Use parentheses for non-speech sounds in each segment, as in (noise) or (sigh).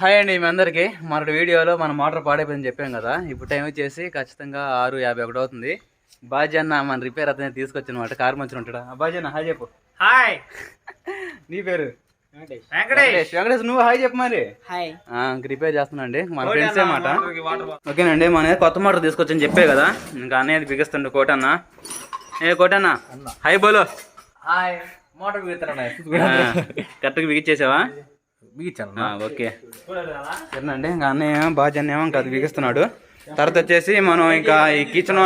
Hi అండి మీ అందరికీ. మన వీడియోలో మన మోటార్ పాడైపోయిందని చెప్పాం కదా. ఇప్పుడు టైం వచ్చేసి ఖచ్చితంగా ఆరు యాభై ఒకటి అవుతుంది. బాజీ అన్న మన రిపేర్ అతనే తీసుకొచ్చిన కారు మంచి ఉంటాడా? బాజీ అన్న హాయ్ చెప్పు. హాయ్. నీ పేరు? వెంకటేష్. వెంకటేష్. నువ్వు హాయ్ చెప్పు మరి. రిపేర్ చేస్తున్నాండి మన ఫ్రెండ్సే మాట. ఓకేనండి మన కొత్త మోటార్ తీసుకొచ్చని చెప్పే కదా. ఇంకా అన్నయ్య బిగిస్తుండే కోటన్న ఏ కోటన్న హాయ్ బోలో. హాయ్. మోటార్ బిగుతారా కరెక్ట్గా బిగించేసావా బిగించాను ఓకే. సరేనండి ఇంకా అన్నయ్య బాజీ అన్నేమో ఇంకా అది బిగిస్తున్నాడు. తర్వాత వచ్చేసి మనం ఇంకా ఈ కిచెన్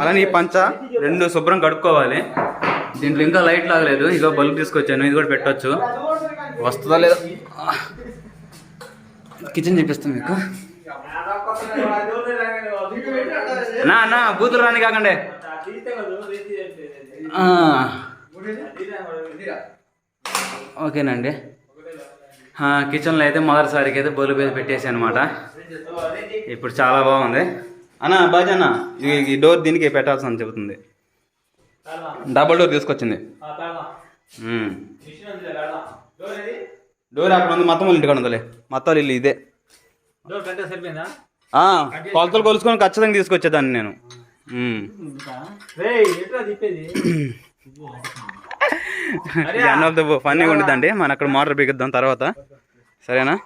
అలానే ఈ పంచ రెండు శుభ్రం కడుక్కోవాలి. దీంట్లో ఇంకా లైట్ లాగలేదు. ఇదో బల్బ్ తీసుకొచ్చాను. ఇది కూడా పెట్టొచ్చు. వస్తుందా లేదా? కిచెన్ చూపిస్తాం మీకు. నా నా బూతులు రాని కాకండి. ఆ, ఓకేనండి. ఆ, కిచెన్లో అయితే మొదటిసారికి అయితే బొలు మీద పెట్టేసి అనమాట ఇప్పుడు చాలా బాగుంది. అన్న బాజీ అన్న ఈ- డోర్ దీనికి పెట్టాల్సి చెబుతుంది. డబుల్ డోర్ తీసుకొచ్చింది. డోర్ అక్కడ ఉంది మొత్తం వాళ్ళ ఇంటికాడ ఉందిలే. మొత్తం ఇల్లు ఇదే. కొలతలు కొలుసుకొని ఖచ్చితంగా తీసుకొచ్చేదాన్ని నేను. (clears throat) ఎండ్ ఆఫ్ ద ఫన్నీ ఉండిద్దండి. మన అక్కడ మోటార్ బిగిద్దాం తర్వాత. సరేనా?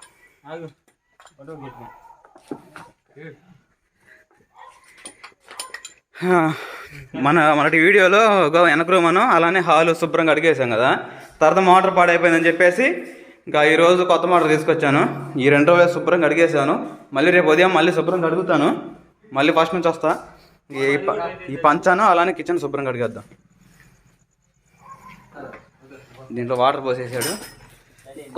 మన మనటి వీడియోలో వెనక రూమ్ అను అలానే హాలు శుభ్రంగా అడిగేసాం కదా. తర్వాత మోటార్ పాడైపోయిందని చెప్పేసి ఇంకా ఈరోజు కొత్త మోటార్ తీసుకొచ్చాను. ఈ రెండు రోజులు శుభ్రంగా అడిగేసాను మళ్ళీ రేపు ఉదయం మళ్ళీ శుభ్రంగా అడుగుతాను. మళ్ళీ ఫస్ట్ నుంచి వస్తా. ఈ ప- ఈ పంచాను అలానే కిచెన్ శుభ్రంగా అడిగేద్దాం. దీంట్లో వాటర్ పోసేసాడు.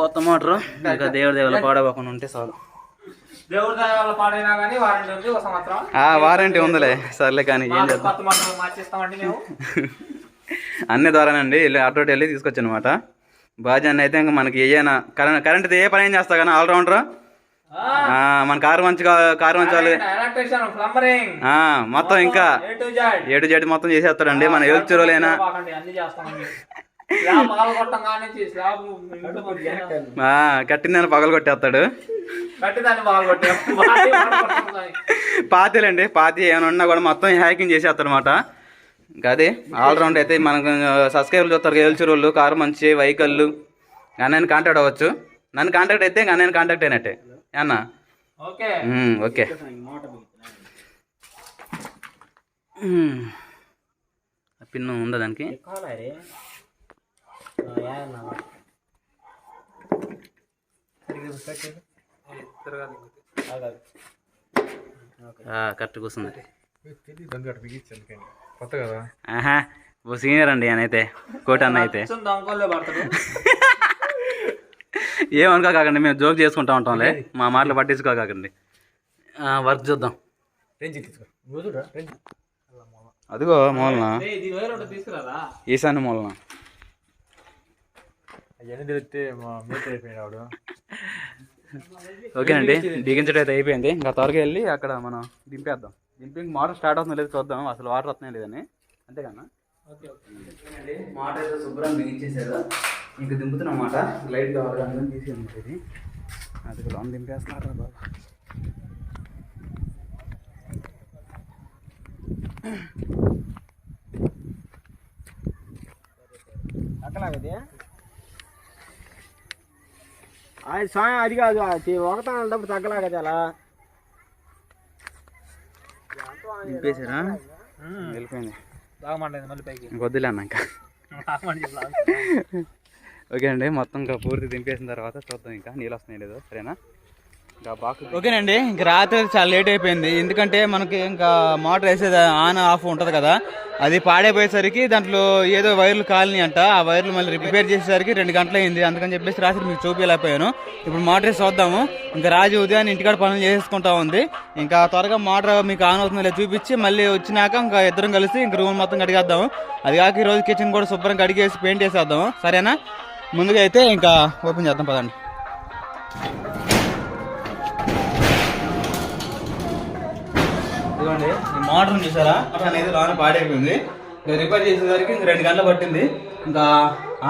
కొత్త మోటారు ఇంకా దేవుడి దేవుల పాడవకుండా ఉంటే చాలు. దేవుడి పాడైనా కానీ వారంటీ ఉంది ఒక సంవత్సరం. ఆ వారంటీ ఉందిలే. సర్లే కానీ ఏం చేద్దాం. కొత్త మోటార్ మార్చేస్తామండి మేము. అన్ని ద్వారానండి వెళ్ళి అటు వెళ్ళి తీసుకొచ్చాను అనమాట బాజాన్ని అయితే ఇంకా మనకి ఏయైనా కరెంట్ కరెంట్ ఏ పని ఏం చేస్తా కానీ ఆల్రౌండర్ మన కారు మంచిగా కారు మంచి మొత్తం ఇంకా ఏ టు జెడ్ ఏడు జడి మొత్తం చేసేస్తాడండి. మన పంపించాను. కట్టిందని పగలు కొట్టేస్తాడు. పాతేలండి పాతి ఏమైనా ఉన్నా కూడా మొత్తం హ్యాకింగ్ చేసేస్తాడు అనమాట ఇంకా అదే ఆల్రౌండ్ అయితే మనకు సబ్స్క్రైబర్లు చూస్తారు వాళ్ళు కారు మంచి వెహికల్లు. అన్నయ్యని కాంటాక్ట్ అవ్వచ్చు. నన్ను కాంటాక్ట్ అయితే ఇంకా అన్నయ్యని కాంటాక్ట్ అయినట్టే. అన్న ఓకే. ఓకే. ఉమ్. ఆ పిన్ ఉందా దానికి? కరెక్ట్ కూర్చుంది. కొత్త కదా? సీనియర్ అండి ఆయన అయితే కోట అన్న అయితే (laughs) పడతాడు ఏమనుకోకండి మేము జోక్ చేసుకుంటా ఉంటాంలే. మా మాటలు పట్టించుకోకండి వర్క్ చూద్దాం. అదిగో మూలన. ఈశాన్య మూలన. ఓకేనండి బిగించడం అయితే అయిపోయింది. ఇంకా త్వరగా వెళ్ళి అక్కడ మనం దింపేద్దాం. దింపి మోటార్ స్టార్ట్ అవుతుందో లేదు చూద్దాం. అసలు వాటర్ వస్తున్నాయి లేదని అంతేకన్నా ఓకే ఓకే. మోటార్ అయితే శుభ్రం బిగించేసారు ఇంకా దింపుతున్నాం అన్నమాట లైట్ కావాలి అందుకని తీసి అన్నమాట ఇది. అది లోన్ దింపేస్తున్నారా బాబా? అక్కలాగది అది స్వామి అది కాదు ఒకటానంటప్పుడు తగ్గలాగది అలా. దింపేసారా వెళ్ళిపోయింది. బాగమంటది మళ్ళీ పైకి. ఓకే అండి మొత్తం ఇంకా పూర్తి దింపేసిన తర్వాత చూద్దాం ఇంకా. నీళ్ళు వస్తున్నాయి లేదో సరేనా? ఓకేనండి ఇంకా రాత్రి చాలా లేట్ అయిపోయింది. ఎందుకంటే మనకి ఇంకా మోటార్ వేసేది ఆన్ ఆఫ్ ఉంటుంది కదా అది పాడైపోయేసరికి దాంట్లో ఏదో వైర్లు కాలనీ అంట. ఆ వైర్లు మళ్ళీ రిపేర్ చేసేసరికి రెండు గంటలు అయింది. అందుకని చెప్పేసి రాత్రి మీకు చూపించలేకపోయాను. ఇప్పుడు మోటార్ వేసి చూద్దాము. ఇంకా రాజు ఉదయాన్ని ఇంటికాడ పనులు చేసేసుకుంటా ఉంది. ఇంకా త్వరగా మోటార్ మీకు ఆన్ అవుతుందో చూపించి మళ్ళీ వచ్చినాక ఇంకా ఇద్దరం కలిసి ఇంక రూమ్ మొత్తం కడిగేద్దాము. అది కాక ఈరోజు రోజు కిచెన్ కూడా శుభ్రం కడిగేసి పెయింట్ వేసేద్దాము. సరేనా? ముందుగా అయితే ఇంకా ఓపెన్ చేద్దాం పదండి. ఇదిగోండి మోటార్ చూసారా? మోటార్ అనేది లోన పాడైపోయింది. ఇంకా రిపేర్ చేసేసరికి ఇంకా రెండు గంటలు పట్టింది. ఇంకా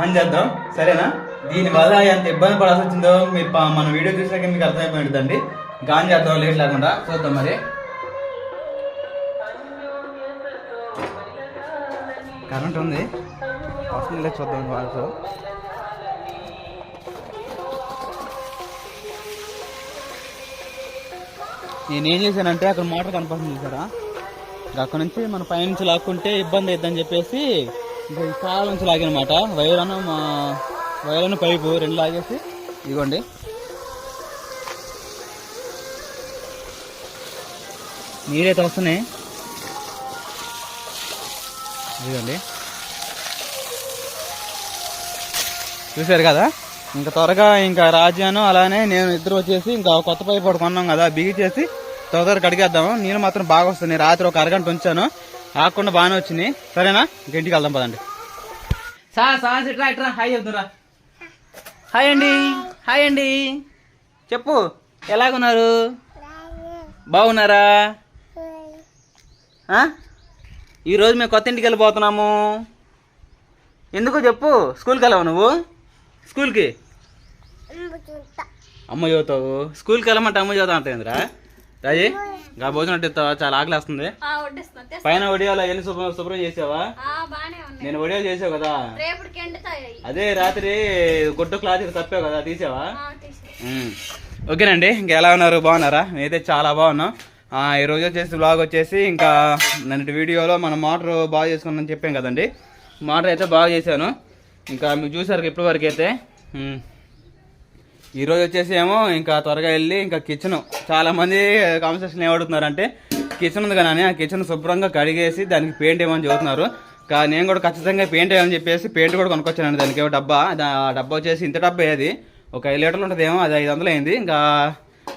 ఆన్ చేద్దాం. సరేనా? దీనివల్ల ఎంత ఇబ్బంది పడాల్సి వచ్చిందో మీరు మన వీడియో చూసాక మీకు అర్థమైపోయిందండి ఆన్ చేద్దాం లేట్ లేకుండా. చూద్దాం మరి. కరెంట్ ఉంది. వస్తుంది లేదు చూద్దాం. వాళ్ళతో నేను ఏం చేశానంటే అక్కడ మోటార్ కనపడుతుంది చూసారా అక్కడ నుంచి మన పైనుంచి లాక్కుంటే ఇబ్బంది అవుతుందని చెప్పేసి ఇంకా కాల నుంచి లాగనమాట. వైరను మా వైరను పైపు రెండు లాగేసి ఇదిగోండి. నీరైతే వస్తున్నాయి. ఇదిగోండి. చూశారు కదా? ఇంకా త్వరగా ఇంకా రాజాను అలానే నేను ఇద్దరు వచ్చేసి ఇంకా కొత్త పైపు ఒకటి కొన్నాం కదా బిగి చేసి త్వరగా కడిగేద్దాము. నీళ్ళు మాత్రం బాగా వస్తుంది రాత్రి ఒక అరగంట ఉంచాను. ఆకుండా బాగానే వచ్చింది సరేనా? ఇంక ఇంటికి వెళ్దాం పదండి. సా సా ఇట్రా ఇట్రా హాయ్ చెప్తురా హాయ్ అండి. హాయ్ అండి. చెప్పు ఎలాగున్నారు? బాగున్నారా? ఈరోజు మేము కొత్త ఇంటికి వెళ్ళిపోతున్నాము ఎందుకు చెప్పు? స్కూల్కి వెళ్ళావు నువ్వు? స్కూల్కి? అమ్మ చదువుతావు? స్కూల్కి వెళ్ళమంటే అమ్మ చదువుతా అంటుందిరా రాజీ ఇంకా భోజనం వడ్డిస్తావా చాలా ఆకలి వస్తుంది. పైన వడియాలు అవన్నీ శుభ్రం శుభ్రం చేసావా? నేను వడియాలు చేసావు కదా. అదే రాత్రి గుడ్డు క్లాత్ తప్పావు కదా తీసావా. ఓకేనండి ఇంకా ఎలా ఉన్నారు? బాగున్నారా? నేనైతే చాలా బాగున్నాం. ఆ, ఈ రోజు వచ్చేసి బ్లాగ్ వచ్చేసి ఇంకా నన్నటి వీడియోలో మన మోటార్ బాగా చేసుకున్నాను చెప్పాం కదండి. మోటార్ అయితే బాగా చేశాను. ఇంకా మీకు చూసారు ఇప్పటి వరకు అయితే ఈరోజు వచ్చేసి ఏమో ఇంకా త్వరగా వెళ్ళి ఇంకా కిచెన్ చాలా మంది కాన్వర్సేషన్ ఏమడుగుతున్నారంటే కిచెన్ ఉంది కానీ ఆ కిచెన్ శుభ్రంగా కడిగేసి దానికి పెయింట్ ఏమని చెబుతున్నారు. కానీ నేను కూడా ఖచ్చితంగా పెయింట్ వేయాలని చెప్పేసి పెయింట్ కూడా కొనుక్కొచ్చానండి దానికి. ఏమో డబ్బా ఆ డబ్బా వచ్చేసి ఇంత డబ్బా అది ఒక ఐదు లీటర్లు ఉంటుందేమో అది ఐదు వందలు అయింది. ఇంకా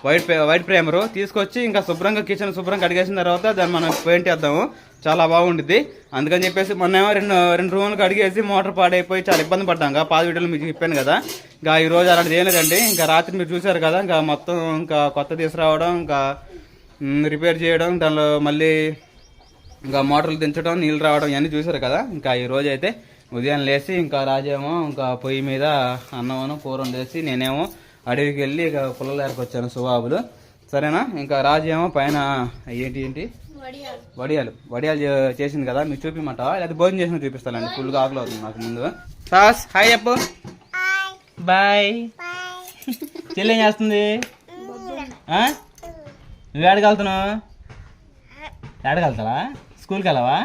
వైట్ వైట్ ప్రేమరు తీసుకొచ్చి ఇంకా శుభ్రంగా కిచెన్ శుభ్రంగా కడిగేసిన తర్వాత దాన్ని మనం పెయింట్ వేద్దాము చాలా బాగుంటుంది అందుకని చెప్పేసి మొన్నేమో రెండు రెండు రూములకు అడిగేసి మోటార్ పాడైపోయి చాలా ఇబ్బంది పడ్డాం. ఇంకా పాత వీడియోలో మీకు చెప్పాను కదా. ఇంకా ఈ రోజు అలాంటిది ఏం లేదండి. ఇంకా రాత్రి మీరు చూసారు కదా ఇంకా మొత్తం ఇంకా కొత్త తీసుకురావడం ఇంకా రిపేర్ చేయడం దానిలో మళ్ళీ ఇంకా మోటార్లు దించడం నీళ్ళు రావడం ఇవన్నీ చూసారు కదా. ఇంకా ఈ రోజు అయితే ఉదయం లేచి ఇంకా రాజేమో ఇంకా పొయ్యి మీద అన్నమును కూర వండేసి నేనేమో అడవికి వెళ్ళి ఇక పుల్లల దగ్గరకు వచ్చాను సుబాబులు. సరేనా? ఇంకా రాజేమో పైన ఏంటి ఏంటి? వడియాలు. వడియాలు. చేసింది కదా మీకు చూపిమంటావా లేదా భోజనం చేసిన చూపిస్తానండి ఫుల్గా ఆకలి అవుతుంది నాకు ముందు. సాస్ హాయ్ చెప్పు. బాయ్. చెల్లి ఏం చేస్తుంది? నువ్వు ఏడకి వెళ్తున్నావు? ఏడకి వెళ్తావా? స్కూల్కి వెళ్ళవా.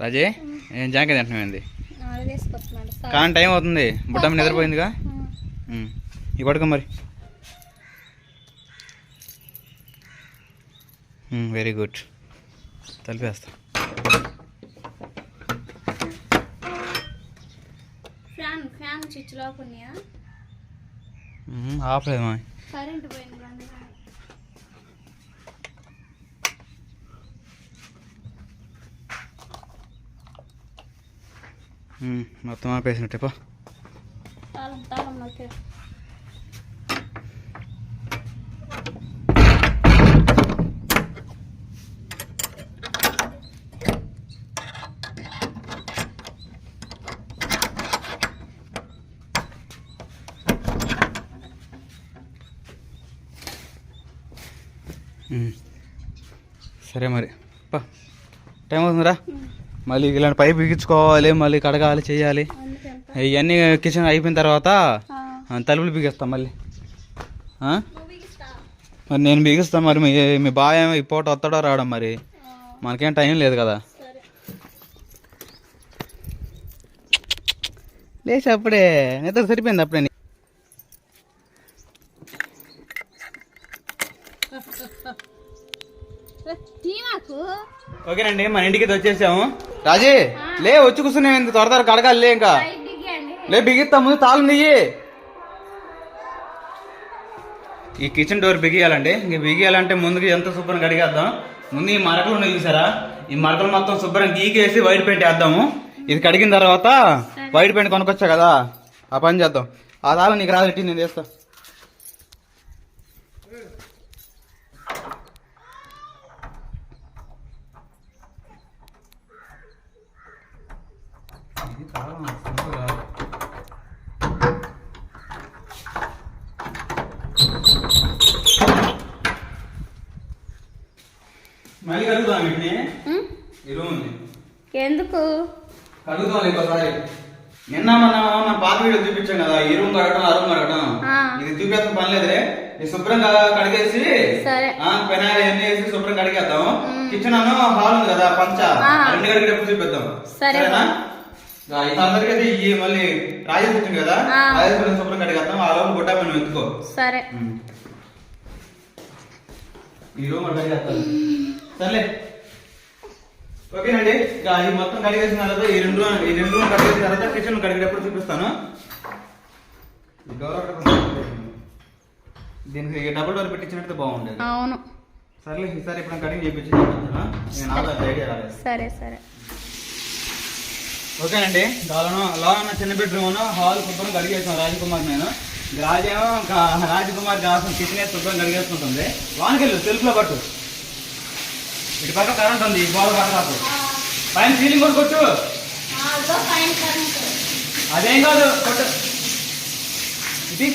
రాజే ఏం జాంకాయ తింటున్నామండి నాలుగు వేసుకొస్తున్నాడు సార్. కానీ టైం అవుతుంది. బుట్టమ్మ నిద్రపోయిందిగా? పడుకో మరి. వెరీ గుడ్ తలిపేస్తా. ఫ్యాన్ ఫ్యాన్ స్విచ్ ఉమ్, ఆపలేదు మా కరెంట్ పోయింది. ఉమ్, మొత్తం ఆపేసినట్టే పో. తాళం తాళం నొక్కే సరే మరి. పా. టైం అవుతుందిరా. మళ్ళీ ఇలాంటి పైపు బిగించుకోవాలి మళ్ళీ కడగాలి చేయాలి. ఇవన్నీ కిచెన్ అయిపోయిన తర్వాత తలుపులు బిగిస్తాం మళ్ళీ. మరి నేను బిగిస్తాను మరి మీ మీ బాగా ఏమో ఈ పూట వస్తాడో రావడం మరి. మనకేం టైం లేదు కదా. లేచి అప్పుడే నిద్ర సరిపోయింది అప్పుడే ఓకేనండి మన ఇంటికి వచ్చేసాము. రాజీ లే వచ్చి కూర్చున్నావు త్వర త్వర కడగాలి లే ఇంకా. లే బిగిస్తా ముందు తాళం దియ్యి ఈ కిచెన్ డోర్ బిగియాలండి. ఇంక బిగియాలంటే ముందుకు ఎంత శుభ్రం కడిగేద్దాం? ముందు ఈ మరకలు ఉన్నాయి చూసారా? ఈ మరకలు మొత్తం శుభ్రం గీకేసి వైట్ పెయింట్ వేద్దాము. ఇది కడిగిన తర్వాత వైట్ పెయింట్ కొనుక్కొచ్చా కదా? ఆ పని చేద్దాం. ఆ తాళం నీకు రాదు నేను మళ్ళీ ఎందుకు? కలుగుదాం ఇంకోసారి నిన్న మన పాత వీడియో చూపించాం కదా ఎరువు కడగడం అరువు కడగటం ఇది చూపేస్తాం పని లేదే ఇది శుభ్రంగా కడిగేసి పెనాలి ఎన్ని వేసి శుభ్రంగా కడిగేద్దాం. కిచెన్ అను హాల్ ఉంది కదా పంచ. రెండు కడిగేటప్పుడు చూపిద్దాం. సరేనా? అందరికీ అయితే ఈ మళ్ళీ రాజేష్ వచ్చింది కదా? గురించి శుభ్రం కడిగేద్దాం ఆ లోపల గుడ్డ మనం ఎత్తుకో సరే. ఈ రూమ్ కడిగేస్తాను సర్లే. ఓకేనండి. ఇక ఈ మొత్తం కడిగేసిన తర్వాత ఈ రెండు రూమ్ ఈ రెండు కడిగేసిన తర్వాత కిచెన్ కడిగేటప్పుడు చూపిస్తాను. దీనికి డబుల్ డోర్ పెట్టించినట్టు బాగుండేది. అవును. సర్లే ఈసారి ఇప్పుడు కటింగ్ చేయించి నేను ఐడియా రాలేదు. సరే సరే. ఓకేనండి. గాలను లోన చిన్న బెడ్రూమ్ను హాల్ శుభ్రం కడిగేసాం రాజకుమార్ నేను. రాజేమో రాజకుమార్ కావాల్సిన కిచెన్ శుభ్రం కడిగేసుకుంటుంది వానకెళ్ళు తెలుపులో పట్టు. ఇటు పక్క కరెంట్ ఉంది ఈ గోడ పక్క పైన సీలింగ్ కూడా కొట్టు. అదేం కాదు కొట్టు. ఇది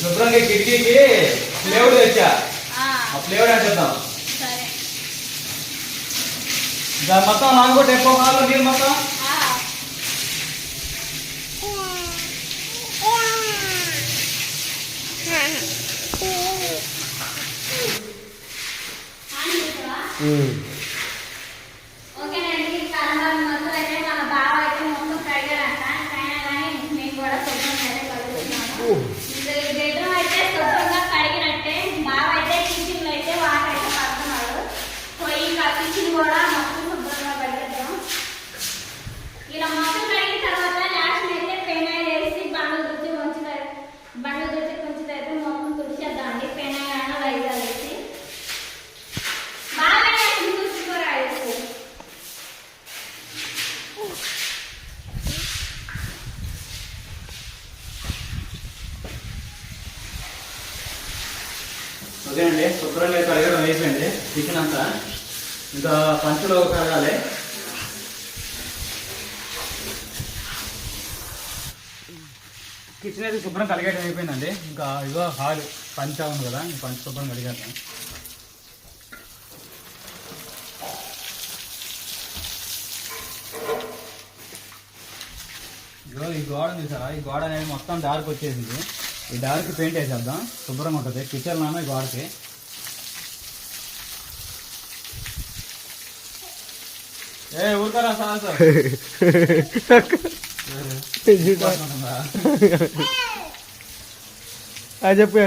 శుభ్రంగా కిటికీకి ఫ్లేవర్ తెచ్చా? ఆ, ఫ్లేవర్ సరే. దాని మొత్తం నాలుగోటి ఎక్కువ హాల్లో నీళ్ళు మొత్తం? ఆ. ఓకేనండి కరోనా మొత్తం అయితే మన బావ అయితే మొత్తం కడిగాడంట అయినా కానీ మేము కూడా శుభ్రంగా అయితే కడుగుతున్నాము ఇంకా ఈ బెడ్రూమ్ అయితే శుభ్రంగా కడిగినట్టే బావ అయితే కిచెన్లో అయితే వాటర్ అయితే పడుతున్నాడు పోయి ఇంకా కిచెన్ కూడా మొత్తం శుభ్రంగా కడిగేద్దాం ఇలా మొత్తం కడిగిన తర్వాత లాస్ట్ అయితే పెనాయిల్ వేసి బండ్లు తుడిచి ఉంచుతారు బండ్లు తుడిచి ఉంచుతారు మొత్తం తుడిచేద్దామండి పెనాయిల్ అన్న లైజాల్ వేసి బాగా వేసి చూసుకోరా వేసి ఓకేనండి శుభ్రంగా కడగడం అయిపోయింది కిచెన్ అంతా ఇంకా పంచులో కడగాలి కిచెన్ అయితే శుభ్రం కడిగేయడం అయిపోయిందండి. ఇంకా ఇదో హాలు పంచ ఉంది కదా ఈ పంచ శుభ్రం కడిగేద్దాం ఇదో ఈ గోడ ఉంది సార్. ఈ గోడ అనేది మొత్తం డార్క్ వచ్చేసింది ఈ డార్క్ పెయింట్ వేసేద్దాం. శుభ్రంగా ఉంటుంది. కిచెన్ ఈ గోడకి ఏ ఊరుకోరా సార్ చెప్పే.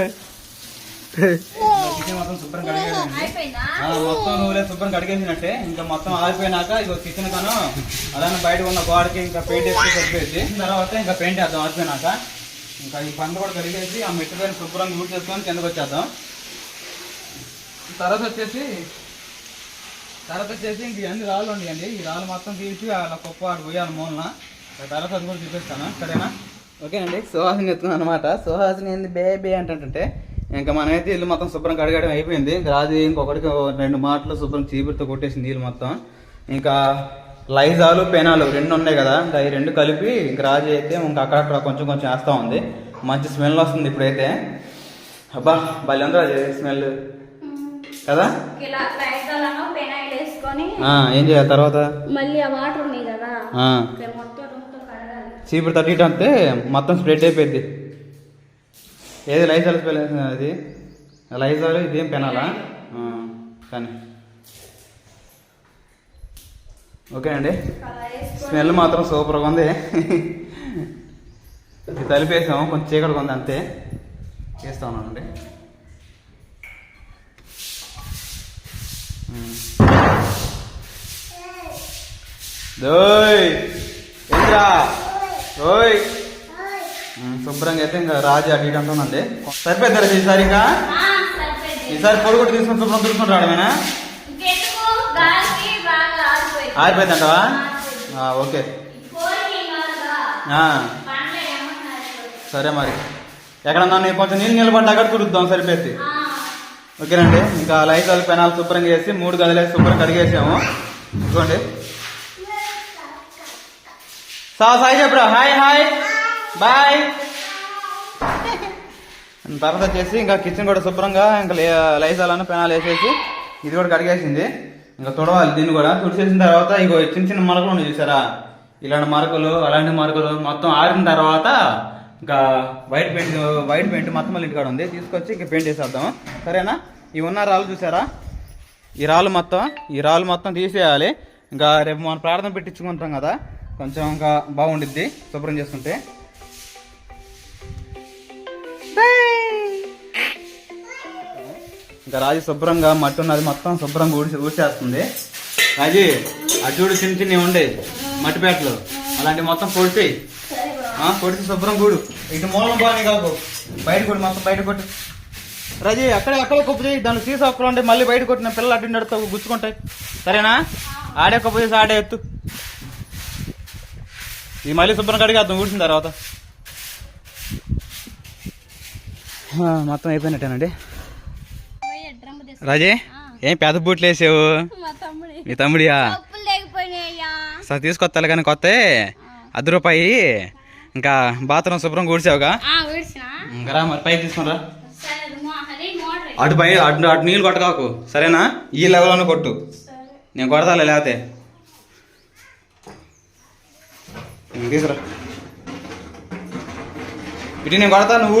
కిచెన్ మొత్తం శుభ్రం ఆ, మొత్తం నువ్వులే శుభ్రం కడిగేసినట్టే. ఇంకా మొత్తం ఆరిపోయినాక ఇక కిచెన్ కను అలానే బయట ఉన్న గోడకి ఇంకా పెయింట్ వేస్తే సరిపోయింది తర్వాత ఇంకా పెయింట్ వేద్దాం ఆరిపోయినాక. ఇంకా ఈ పండు కూడా కడిగేసి ఆ మెట్టు శుభ్రంగా యూజ్ చేసుకొని కిందకు వచ్చేద్దాం. తర్వాత వచ్చేసి తర్వాత వచ్చేసి ఇంక ఇవన్నీ రాళ్ళు ఉండేయండి. ఈ రాళ్ళు మొత్తం తీసి అలా కుప్ప ఆడు పోయాలి మూలన. తర్వాత అది కూడా చూపిస్తాను సరేనా? ఓకేనండి. సుహాసిని ఎత్తున్నాను అనమాట సుహాసిని ఏంది? బేబీ అంటుంటే ఇంకా మనమైతే ఇల్లు మొత్తం శుభ్రం కడగడం అయిపోయింది. రాజు ఇంకొకటికి రెండు మాటలు శుభ్రం చీపురితో కొట్టేసి నీళ్ళు మొత్తం. ఇంకా లైజాలు పెనాలు రెండు ఉన్నాయి కదా. ఇంకా ఈ రెండు కలిపి ఇంకా రాజు అయితే ఇంకా అక్కడక్కడ కొంచెం కొంచెం వేస్తూ ఉంది. మంచి స్మెల్ వస్తుంది ఇప్పుడైతే. అబ్బా భలే ఉంది రాజు స్మెల్. కదా? ఏం చేయాలి తర్వాత? మళ్ళీ ఆ వాటర్ ఉన్నాయి కదా. చీపురు తట్టి అంటే మొత్తం స్ప్రెడ్ అయిపోయింది. ఏది లైజాల్ స్మెల్ అది? లైజాల్ ఇదేం పెనాలా? కానీ. ఓకే అండి. స్మెల్ మాత్రం సూపర్గా ఉంది. ఇది తలిపేసాము కొంచెం చీకటిగా ఉంది అంతే. చేస్తా ఉన్నానండి. దోయ్ ఏంద్రా ఓయ్! శుభ్రంగా అయితే ఇంకా రాజు అటు ఇటు అంటుందండి సరిపోతారా ఈసారి ఇంకా? సరిపోయింది. ఈసారి పొడి తీసుకొని శుభ్రం తీసుకుంటాడు బాగా ఆరిపోయింది ఆరిపోయిందంటవా ఓకే. సరే మరి. ఎక్కడన్నా నేను కొంచెం నీళ్ళు నిలబడ్డా అక్కడ కుడుద్దాం సరిపోద్ది ఓకేనండి. ఇంకా లైజాల్ పెనాలు శుభ్రం చేసి మూడు గదిలేసి శుభ్రం కడిగేసాము. చూడండి సా సాయి చెప్పురా? Hi hi. బాయ్. తర్వాత వచ్చేసి ఇంకా కిచెన్ కూడా శుభ్రంగా ఇంకా లైజాలను పెనాలు వేసేసి ఇది కూడా కడిగేసింది. ఇంకా తుడవాలి. దీన్ని కూడా తుడిచేసిన తర్వాత ఇగో చిన్న చిన్న మరకలు ఉన్నాయి చూసారా? ఇలాంటి మరకలు అలాంటి మరకలు మొత్తం ఆరిన తర్వాత ఇంకా వైట్ పెయింట్ వైట్ పెయింట్ మొత్తం మళ్ళీ ఇంటికాడ ఉంది. తీసుకొచ్చి ఇంకా పెయింట్ వేసేద్దాం సరేనా? ఇవి ఉన్న రాళ్ళు చూసారా? ఈ రాళ్ళు మొత్తం ఈ రాళ్ళు మొత్తం తీసేయాలి. ఇంకా రేపు మనం ప్రార్థన పెట్టించుకుంటాం కదా? కొంచెం ఇంకా బాగుండిద్ది. శుభ్రం చేసుకుంటే. ఇంకా రాజు శుభ్రంగా మట్టి ఉన్నది మొత్తం శుభ్రంగా ఊడి ఊడ్చేస్తుంది. రాజీ అటు చూడు చిన్న చిన్నవి ఉండే మట్టిపేటలు అలాంటివి అలాంటి మొత్తం పొడిచి పొడిచి శుభ్రం కూడు. ఇటు మూలం బాగానే కాకు. బయట కొట్టు మొత్తం బయట కొట్టు. రజీ అక్కడ అక్కడ కుప్పు చేయి. దాన్ని సీసా ఒక్కలు ఉంటే మళ్ళీ బయట కొట్టిన పిల్లలు అటు నడుతావు గుచ్చుకుంటాయి. సరేనా? ఆడే కొప్పు చేసి ఆడే ఎత్తు. ఇది మళ్ళీ శుభ్రం కడిగేద్దాం. ఊడిసిన తర్వాత. మొత్తం అయిపోయినట్టేనండి. రాజే ఏం పెద్ద బూట్లు వేసావు? మా తమ్ముడి. మీ తమ్ముడియా? సరే తీసుకొత్తాలి కానీ కొత్త అర్ధ రూపాయి ఇంకా బాత్రూమ్ శుభ్రం కూర్చావుగా ఇంకా రా మరి పైకి తీసుకుని రా సరే అది మో- అది మోటర్. అటు పై అటు అటు నీళ్ళు కొట్టకాకు. సరేనా? ఈ లెవెల్లోనే కొట్టు. నేను కొడతాలే లేకపోతే. ఉం, తీసురా ఇటు నేను కొడతా నువ్వు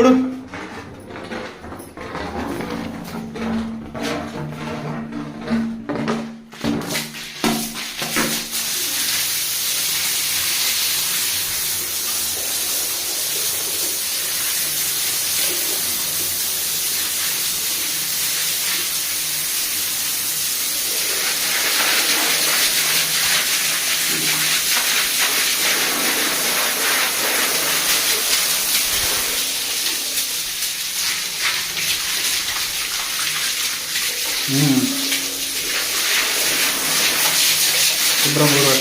శుభ్రం కూడా.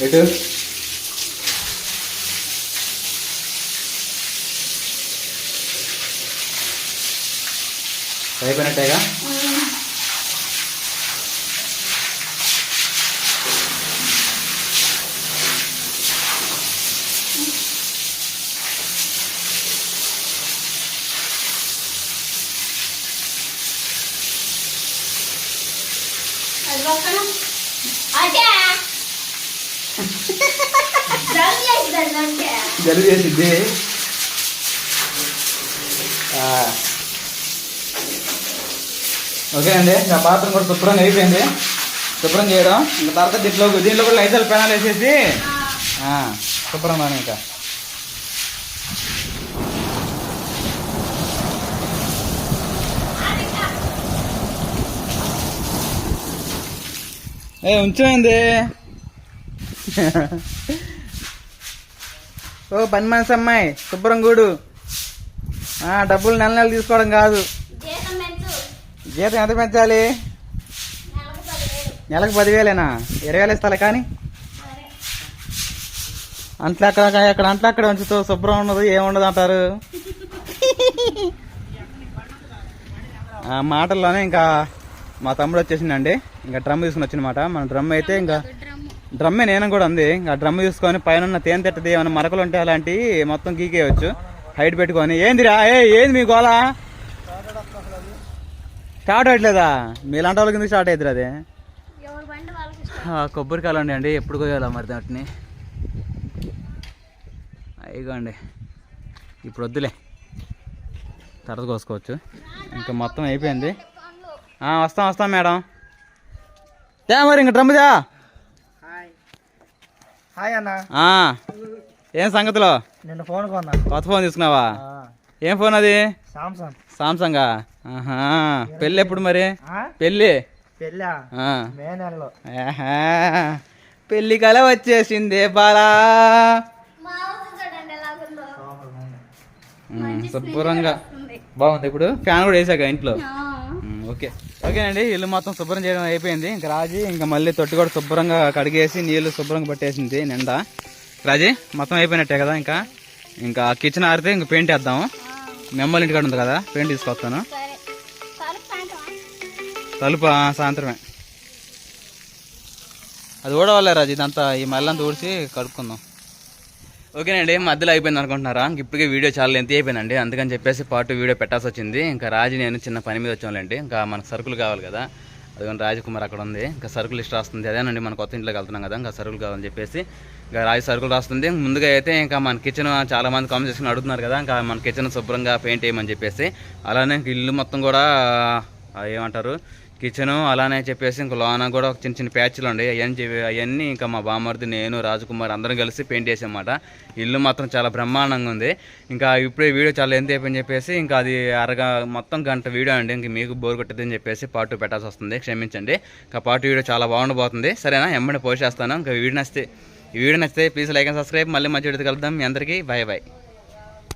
ఎటు? అయిపోయినట్టేగా అది పక్కన. అదే చేసిద్ది అండి నా పాత్ర కూడా శుభ్రంగా అయిపోయింది. శుభ్రం చేయడం. ఇంకా తర్వాత దీంట్లో దీంట్లో కూడా లైజాల్ పెనాలు వేసేసి. శుభ్రం ఇంకా. ఏ ఉంచమైంది. ఓ పని మనిషి అమ్మాయి శుభ్రం ఆ, డబ్బులు నెల నెల తీసుకోవడం కాదు. జీతం ఎంత పెంచాలి? నెలకు పదివేలు నెలకు పదివేలేనా? ఇరవై వేలు ఇస్తాలే కానీ. అంట్లో అక్కడ అక్కడ అంట్లో అక్కడ ఉంచుతూ శుభ్రం ఉండదు ఏముండదు అంటారు. (laughs) ఆ మాటల్లోనే ఇంకా మా తమ్ముడు వచ్చేసిందండి ఇంకా డ్రమ్ తీసుకుని వచ్చినమాట మన డ్రమ్ అయితే ఇంకా డ్రమ్ డ్రమ్మే నేను కూడా ఉంది ఇంకా డ్రమ్ తీసుకొని పైన ఉన్న తేనె తిట్టది ఏమైనా మరకలు ఉంటే అలాంటివి మొత్తం గీకేయచ్చు. హైట్ పెట్టుకొని. ఏందిరా? ఏ ఏంది మీ గోళ? స్టార్ట్ అవ్వట్లేదా? మీలాంటి వాళ్ళకి ఎందుకు స్టార్ట్ అవుతుంది అది? వాళ్ళకి కొబ్బరికాయలు అండి అండి. ఎప్పుడు కోయాలా మరి వాటిని? అయ్యిగోండి ఇప్పుడు వద్దులే. తర్వాత కోసుకోవచ్చు. ఇంకా మొత్తం అయిపోయింది. వస్తాం వస్తాం మేడం. తే మరి ఇంక డ్రమ్ముదా హాయ్. అన్న. ఆ, ఏం సంగతిలో? నిన్న ఫోన్ కొన్నా. కొత్త ఫోన్ తీసుకున్నావా? ఏం ఫోన్ అది? సామ్సంగ్. పెళ్ళి ఎప్పుడు మరి? పెళ్ళి? పెళ్ళా? ఆ. మే నెలలో. ఆహా. పెళ్ళి కల వచ్చేసిందే బాలా. శుభ్రంగా ఉంది. బాగుంది ఇప్పుడు? ఫ్యాన్ కూడా వేసాక ఇంట్లో? ఓకే. ఓకేనండి ఇల్లు మొత్తం శుభ్రం చేయడం అయిపోయింది. ఇంకా రాజీ ఇంకా మళ్ళీ తొట్టి కూడా శుభ్రంగా కడిగేసి నీళ్ళు శుభ్రంగా పట్టేసింది నిండా. రాజీ మొత్తం అయిపోయినట్టే కదా ఇంకా? ఇంకా కిచెన్ ఆరితే ఇంకా పెయింట్ వేద్దాం ఆ. మెమ్మల్ ఇంటికాడ ఉంది కదా పెయింట్ తీసుకొస్తాను. తలుపు సాయంత్రమే? అది ఊడవాలే రాజు ఇదంతా ఈ మళ్ళంతా ఊడ్చి కడుక్కుందాం. ఓకేనండి మధ్యలో అయిపోయింది అనుకుంటున్నారా? ఇప్పటికే వీడియో చాలా లెంత్ అయిపోయిందండి. అందుకని చెప్పేసి పార్ట్ వీడియో పెట్టాల్సి వచ్చింది. ఇంకా రాజు నేను చిన్న పని మీద వచ్చాంలేండి ఇంకా మనకు సరుకులు కావాలి కదా. అదిగోండి రాజకుమార్ అక్కడ ఉంది. ఇంకా సరుకులు లిస్ట్ రాస్తుంది. అదేనండి మన కొత్త ఇంట్లోకి వెళ్తున్నాం కదా. ఇంకా సరుకులు కావాలని చెప్పేసి ఇంకా రాజు సరుకులు రాస్తుంది. ముందుగా అయితే ఇంకా మన కిచెన్ చాలా మంది కామెంట్ చేసుకుని అడుగుతున్నారు కదా. ఇంకా మన కిచెన్ శుభ్రంగా పెయింట్ వేయమని చెప్పేసి. అలానే ఇల్లు మొత్తం కూడా ఏమంటారు? కిచెను అలానే చెప్పేసి ఇంకా లోన కూడా ఒక చిన్న చిన్న ప్యాచ్లు ఉండే అవన్నీ అవన్నీ ఇంకా మా బామ్మర్ది నేను రాజకుమార్ అందరం కలిసి పెయింట్ చేసామన్నమాట. ఇల్లు మాత్రం చాలా బ్రహ్మాండంగా ఉంది. ఇంకా ఇప్పుడే వీడియో చాలా ఎంత అయిపోయింది చెప్పేసి ఇంకా అది అరగ మొత్తం గంట వీడియో అండి. ఇంక మీకు బోర్ కొట్టదని చెప్పేసి పాటు పెట్టాల్సి వస్తుంది. క్షమించండి. ఇంకా పాటు వీడియో చాలా బాగుండబోతుంది. సరేనా? ఎమ్మడి పోస్ట్ చేస్తాను. ఇంకా వీడియో నచ్చితే ఈ వీడియో నచ్చితే ప్లీజ్ లైక్ అండ్ సబ్స్క్రైబ్ మళ్ళీ మంచి వీడియో కలుద్దాం. మీ అందరికీ బాయ్ బాయ్